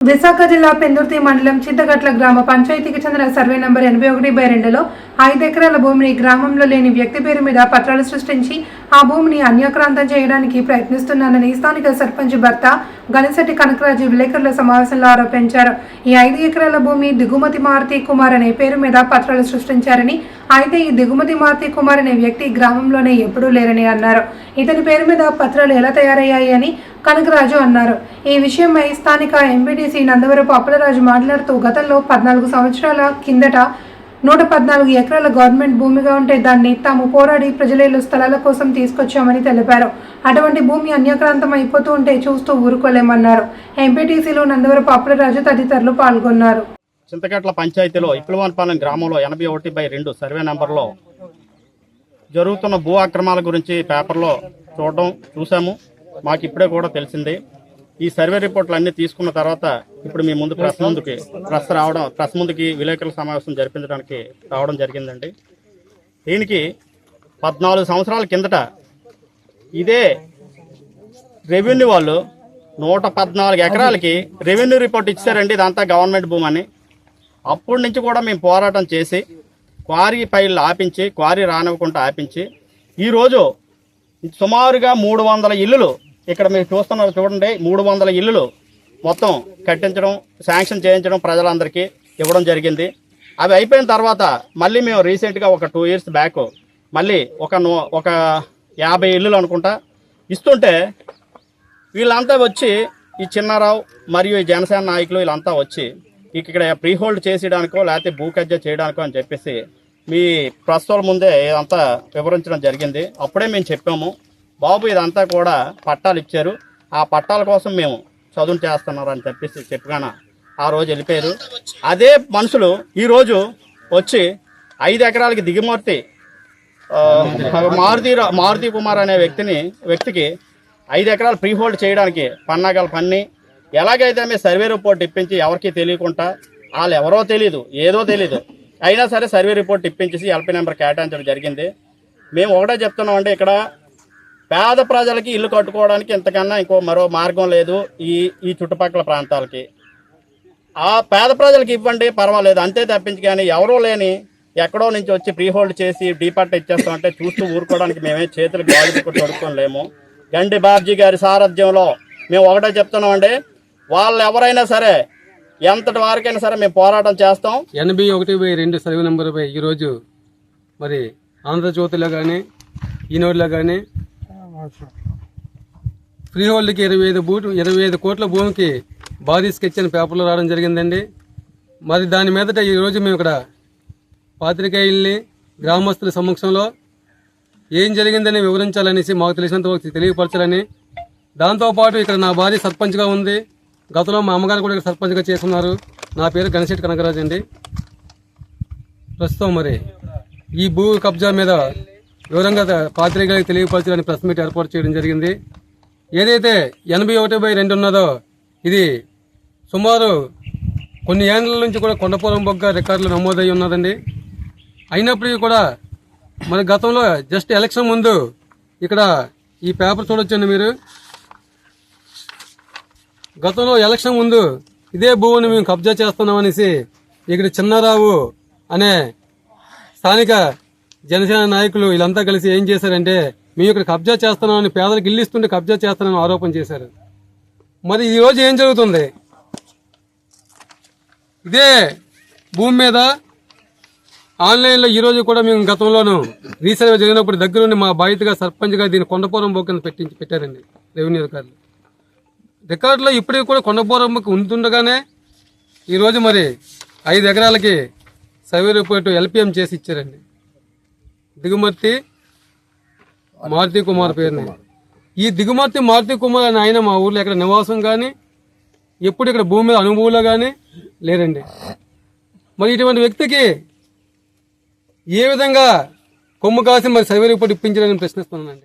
విశాఖ జిల్లా పెందుర్తి మండలం చింతగట్ల గ్రామ పంచాయతీకి చెందిన సర్వే నంబర్ ఎనభై ఒకటి బై రెండులో ఐదు ఎకరాల భూమిని గ్రామంలో లేని వ్యక్తి పేరు మీద పత్రాలు సృష్టించి ఆ భూమిని అన్యాక్రాంతం చేయడానికి ప్రయత్నిస్తున్నానని స్థానిక సర్పంచ్ భర్త గణశెట్టి కనకరాజు విలేకరుల సమావేశంలో ఆరోపించారు. ఈ ఐదు ఎకరాల భూమి దిగుమతి మారుతి కుమార్ అనే పేరు మీద పత్రాలు సృష్టించారని అయితే ఈ దిగుమతి మారుతి కుమార్ అనే వ్యక్తి గ్రామంలోనే ఎప్పుడూ లేరని అన్నారు. ఇతని పేరు మీద పత్రాలు ఎలా తయారయ్యాయి అని కనకరాజు అన్నారు. ఈ విషయమై స్థానిక ఎంపీటీసీ నందవరపు అప్పలరాజు మాట్లాడుతూ గతంలో పద్నాలుగు సంవత్సరాల కిందట నూట పద్నాలుగు ఎకరాల గవర్నమెంట్ భూమిగా ఉంటే దాన్ని తాము పోరాడి ప్రజల స్థలాల కోసం తీసుకొచ్చామని తెలిపారు. అటువంటి భూమి అన్యక్రాంతం అయిపోతూ ఉంటే చూస్తూ ఊరుకోలేమన్నారు. ఎంపీటీసీలో నందవరపు అప్పలరాజు తదితరులు పాల్గొన్నారు. చింతకట్ల పంచాయతీలో ఇప్లవాన్పాలెం గ్రామంలో ఎనభై ఒకటి బై రెండు సర్వే నెంబర్లో జరుగుతున్న భూ అక్రమాల గురించి పేపర్లో చూడడం చూసాము మాకు ఇప్పుడే కూడా తెలిసింది. ఈ సర్వే రిపోర్ట్లు అన్ని తీసుకున్న తర్వాత ఇప్పుడు మీ ముందు ప్రెస్ ముందుకి ప్రెస్ రావడం ప్రెస్ ముందుకి విలేకరుల సమావేశం జరిపించడానికి రావడం జరిగిందండి. దీనికి పద్నాలుగు సంవత్సరాల కిందట ఇదే రెవెన్యూ వాళ్ళు నూట పద్నాలుగు ఎకరాలకి రెవెన్యూ రిపోర్ట్ ఇచ్చారండి ఇదంతా గవర్నమెంట్ భూమి అని అప్పటి నుంచి కూడా మేము పోరాటం చేసి క్వారీ ఫైళ్ళు ఆపించి క్వారీ రానివ్వకుండా ఆపించి ఈరోజు సుమారుగా మూడు వందల ఇల్లులు ఇక్కడ మీరు చూస్తున్నారు చూడండి మూడు వందల ఇల్లులు మొత్తం కట్టించడం శాంక్షన్ చేయించడం ప్రజలందరికీ ఇవ్వడం జరిగింది. అవి అయిపోయిన తర్వాత మళ్ళీ మేము రీసెంట్గా ఒక టూ ఇయర్స్ బ్యాక్ మళ్ళీ ఒక నూ- ఒక యాభై ఇల్లులు అనుకుంటా ఇస్తుంటే వీళ్ళంతా వచ్చి ఈ చిన్నారావు మరియు ఈ జనసేన నాయకులు వీళ్ళంతా వచ్చి ఇక్కడ ప్రీ హోల్డ్ చేసేయడానికో లేకపోతే భూ కబ్జా చేయడానికో అని చెప్పేసి మీ ప్రస్తుతం ముందే ఇదంతా వివరించడం జరిగింది. అప్పుడే మేము చెప్పాము. బాబు ఇదంతా కూడా పట్టాలు ఇచ్చారు. ఆ పట్టాల కోసం మేము చదువు చేస్తున్నారు అని చెప్పేసి చెప్పగాన ఆ రోజు వెళ్ళిపోయారు. అదే మనుషులు ఈరోజు వచ్చి ఐదు ఎకరాలకి దిగుమూర్తి మారుతి మారుతి కుమార్ అనే వ్యక్తిని వ్యక్తికి ఐదు ఎకరాలు ప్రీ హోల్డ్ చేయడానికి పన్నాగల పన్ని ఎలాగైతే మేము సర్వే రిపోర్ట్ ఇప్పించి ఎవరికి తెలియకుండా వాళ్ళు ఎవరో తెలియదు ఏదో తెలియదు అయినా సరే సర్వే రిపోర్ట్ ఇప్పించేసి ఎల్పీ నెంబర్ కేటాయించడం జరిగింది. మేము ఒకటే చెప్తున్నామంటే ఇక్కడ పేద ప్రజలకి ఇల్లు కట్టుకోవడానికి ఇంతకన్నా ఇంకో మరో మార్గం లేదు ఈ ఈ చుట్టుపక్కల ప్రాంతాలకి. ఆ పేద ప్రజలకు ఇవ్వండి పర్వాలేదు. అంతే తప్పించి కానీ ఎవరూ లేని ఎక్కడో నుంచి వచ్చి ప్రీహోల్డ్ చేసి డీపార్ట్ ఇచ్చేస్తాం అంటే చూస్తూ ఊరుకోవడానికి మేమే చేతులు గాలి తొడుక్కోలేము గండి బాబ్జీ గారి సారథ్యంలో మేము ఒకటే చెప్తున్నామండి వాళ్ళు ఎవరైనా సరే ఎంతటి వారికైనా సరే మేము పోరాటం చేస్తాం. ఎనభై ఒకటి బై రెండు సర్వే నెంబర్పై ఈరోజు మరి ఆంధ్రజ్యోతిలో కానీ ఈనాడులో కానీ ఫ్రీ హోల్డ్కి ఇరవై ఐదు బూట్ ఇరవై ఐదు కోట్ల భూమికి భారీ స్కెచ్ అని పేపర్లో రావడం జరిగిందండి. మరి దాని మీదట ఈరోజు మేము ఇక్కడ పాత్రికేయుల్ని గ్రామస్తుల సమక్షంలో ఏం జరిగిందని వివరించాలనేసి మాకు తెలిసినంత వరకు తెలియపరచాలని. దాంతోపాటు ఇక్కడ నా భార్య సర్పంచ్గా ఉంది. గతంలో మా అమ్మగారు కూడా ఇక్కడ సర్పంచ్గా చేస్తున్నారు. నా పేరు గణశెట్టి కనకరాజు అండి. ప్రస్తుతం మరి ఈ భూ కబ్జా మీద వివరంగా పాత్రికలకు తెలియపరచాలని ప్రెస్ మీట్ ఏర్పాటు చేయడం జరిగింది. ఏదైతే ఎనభై ఒకటి బై రెండు ఉన్నదో ఇది సుమారు కొన్ని ఏండ్ల నుంచి కూడా కొండపురం బొగ్గ రికార్డులు నమోదై ఉన్నదండి. అయినప్పటికీ కూడా మన గతంలో జస్ట్ ఎలక్షన్ ముందు ఇక్కడ ఈ పేపర్ చూడొచ్చండి మీరు. గతంలో ఎలక్షన్ ముందు ఇదే భూమిని మేము కబ్జా చేస్తున్నామనేసి ఇక్కడ చిన్నారావు అనే స్థానిక జనసేన నాయకులు వీళ్ళంతా కలిసి ఏం చేశారంటే మేము ఇక్కడ కబ్జా చేస్తున్నామని పేదలకు ఇల్లు ఇస్తుంటే కబ్జా చేస్తున్నామని ఆరోపణ చేశారు. మరి ఈరోజు ఏం జరుగుతుంది? ఇదే భూమి మీద ఆన్లైన్లో ఈరోజు కూడా మేము గతంలోనూ రీసర్వే జరిగినప్పుడు దగ్గరుండి మా బాధితగా సర్పంచ్గా దీన్ని కొండపోరం బొక్కను పెట్టించి పెట్టారండి రెవెన్యూ అధికారులు. రికార్డులో ఇప్పటికి కూడా కొండపోరం బొక్క ఉంటుండగానే ఈరోజు మరి ఐదు ఎకరాలకి సర్వే రిపోర్టు ఎల్పిఎం చేసి ఇచ్చారండి. దిగుమతి మారుతి కుమార్ పేరుని. ఈ దిగుమతి మారుతి కుమార్ అనే ఆయన మా ఊర్లో ఇక్కడ నివాసం కానీ ఎప్పుడు ఇక్కడ భూమి మీద అనుభవంలో కానీ లేరండి. మరి ఇటువంటి వ్యక్తికి ఏ విధంగా కొమ్ము కాసి మరి సైవర్ ఇప్పుడు ఇప్పించాలని ప్రశ్నిస్తున్నానండి.